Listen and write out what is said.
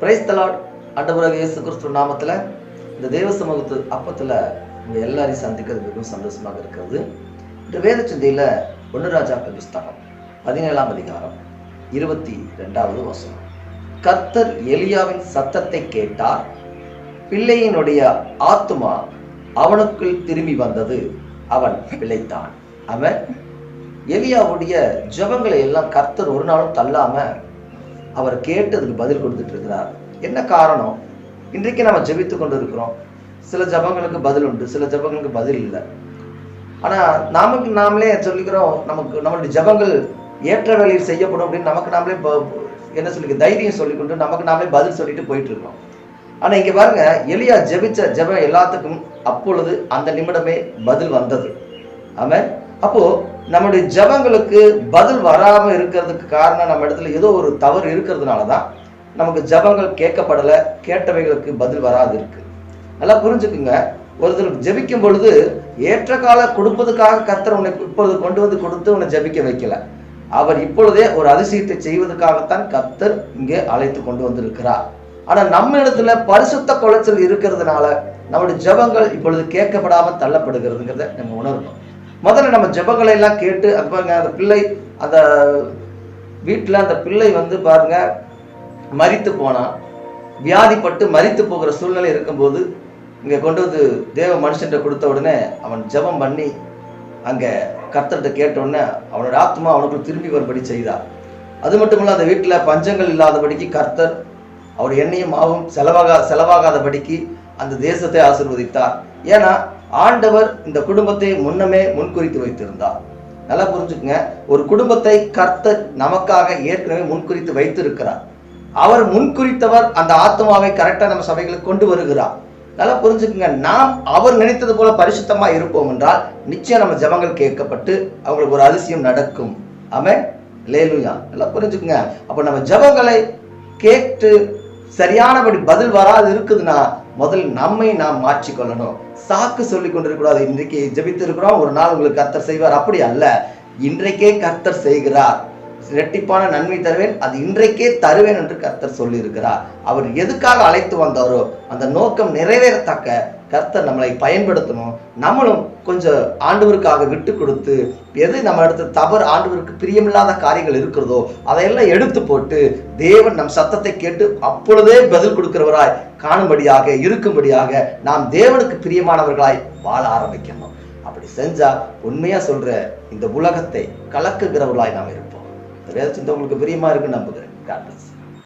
Price தலாட் ஆண்டவராக இயேசு கிறிஸ்துவ நாமத்தில் இந்த தேவ சமூகத்து அப்பத்தில் உங்கள் எல்லாரையும் சந்திக்கிறது மிகவும் சந்தோஷமாக இருக்கிறது. இந்த வேத சிந்தையில் ஒன்று ராஜாக்கள் புஸ்தகம் பதினேழாம் அதிகாரம் இருபத்தி ரெண்டாவது வசனம். கர்த்தர் எலியாவின் சத்தத்தை கேட்டார் பிள்ளையினுடைய ஆத்துமா அவனுக்குள் திரும்பி வந்தது அவன் பிழைத்தான். அவன் எலியாவுடைய ஜெபங்களை எல்லாம் கர்த்தர் ஒரு நாளும் தள்ளாம அவர் கேட்டதுக்கு பதில் கொடுத்துட்டு இருக்கிறார். என்ன காரணம்? இன்றைக்கு நம்ம ஜெபித்து கொண்டு இருக்கிறோம் சில ஜபங்களுக்கு பதில் உண்டு சில ஜபங்களுக்கு பதில் இல்லை. ஆனா நமக்கு நாமளே சொல்லிக்கிறோம் நமக்கு நம்மளுடைய ஜபங்கள் ஏற்ற வேலையில் செய்யப்படும் அப்படின்னு நமக்கு நாமளே என்ன சொல்லி தைரியம் சொல்லிக்கொண்டு நமக்கு நாமளே பதில் சொல்லிட்டு போயிட்டு இருக்கோம். ஆனா இங்க பாருங்க எளியா ஜெபிச்ச ஜெபம் எல்லாத்துக்கும் அப்பொழுது அந்த நிமிடமே பதில் வந்தது. ஆமென். அப்போ நம்முடைய ஜெபங்களுக்கு பதில் வராம இருக்கிறதுக்கு காரணம் நம்ம இடத்துல ஏதோ ஒரு தவறு இருக்கிறதுனால தான் நமக்கு ஜெபங்கள் கேட்கப்படலை கேட்டவைகளுக்கு பதில் வராது இருக்கு. நல்லா புரிஞ்சுக்குங்க. ஒருத்தர் ஜபிக்கும் பொழுது ஏற்ற கால கொடுப்பதுக்காக கர்த்தர் உன்னை இப்பொழுது கொண்டு வந்து கொடுத்து உன்னை ஜெபிக்க வைக்கல. அவர் இப்பொழுதே ஒரு அதிசயத்தை செய்வதற்காகத்தான் கர்த்தர் இங்கே அழைத்து கொண்டு வந்திருக்கிறார். ஆனா நம்ம இடத்துல பரிசுத்த குலைச்சல் இருக்கிறதுனால நம்முடைய ஜெபங்கள் இப்பொழுது கேட்கப்படாமல் தள்ளப்படுகிறதுங்கிறத நம்ம உணரணும். முதல்ல நம்ம ஜபங்களை எல்லாம் கேட்டு அது பாருங்க அந்த பிள்ளை அந்த வீட்டில் அந்த பிள்ளை வந்து பாருங்க மறித்து போனான் வியாதிப்பட்டு மறித்து போகிற சூழ்நிலை இருக்கும்போது இங்கே கொண்டு வந்து தேவ மனுஷன்ட்ட கொடுத்த உடனே அவன் ஜெபம் பண்ணி அங்கே கர்த்தர்கிட்ட கேட்ட உடனே அவனோட ஆத்மா அவனுக்குள் திரும்பி வரும்படி செய்தார் அது மட்டும் இல்லை அந்த வீட்டில் பஞ்சங்கள் இல்லாதபடிக்கு கர்த்தர் அவர் எண்ணெயும் மாவும் செலவாகா செலவாகாதபடிக்கு அந்த தேசத்தை ஆசிர்வதித்தார். ஏன்னா ஆண்டவர் இந்த குடும்பத்தை முன்னமே முன்குறித்து வைத்திருந்தார். நல்லா புரிஞ்சுக்குங்க. ஒரு குடும்பத்தை கர்த்தர் நமக்காக ஏற்கனவே முன்குறித்து வைத்திருக்கிறார். அவர் முன்குறித்தவர் அந்த ஆத்மாவை கரெக்டா நம்ம சபைகளுக்கு கொண்டு வருகிறார். நல்லா புரிஞ்சுக்குங்க. நாம் அவர் நினைத்தது போல பரிசுத்தமா இருப்போம் என்றால் நிச்சயம் நம்ம ஜெபங்கள் கேட்கப்பட்டு அவங்களுக்கு ஒரு அதிசயம் நடக்கும். ஆமே லேலுயா நல்லா புரிஞ்சுக்குங்க. அப்ப நம்ம ஜெபங்களை கேட்டு சரியானபடி பதில் வராது இருக்குதுன்னா முதல் நம்மை நாம் மாற்றிக்கொள்ளணும். சாக்கு சொல்லி கொண்டிருக்கூடாது இன்றைக்கு ஜெபித்து இருக்கிறோம் ஒரு நாள் உங்களுக்கு கர்த்தர் செய்வார். அப்படி அல்ல. இன்றைக்கே கர்த்தர் செய்கிறார். இரட்டிப்பான நன்மை தருவேன். அது இன்றைக்கே தருவேன் என்று கர்த்தர் சொல்லி இருக்கிறார் அவர் எதுக்காக அழைத்து வந்தாரோ அந்த நோக்கம் நிறைவேறத்தக்க கர்த்தர் நம்மளை பயன்படுத்தணும். நம்மளும் கொஞ்சம் ஆண்டவருக்காக விட்டு கொடுத்து எது நம்ம இடத்துல தவறு ஆண்டவருக்கு பிரியமில்லாத காரியங்கள் இருக்கிறதோ அதையெல்லாம் எடுத்து போட்டு தேவன் நம் சத்தத்தை கேட்டு அப்பொழுதே பதில் கொடுக்கிறவராய் காணும்படியாக இருக்கும்படியாக நாம் தேவனுக்கு பிரியமானவர்களாய் வாழ ஆரம்பிக்கணும். அப்படி செஞ்சா உண்மையா சொல்ற இந்த உலகத்தை கலக்குகிறவர்களாய் நாம் இருப்போம். இந்த உங்களுக்கு பிரியமா இருக்குன்னு நம்புகிறேன்.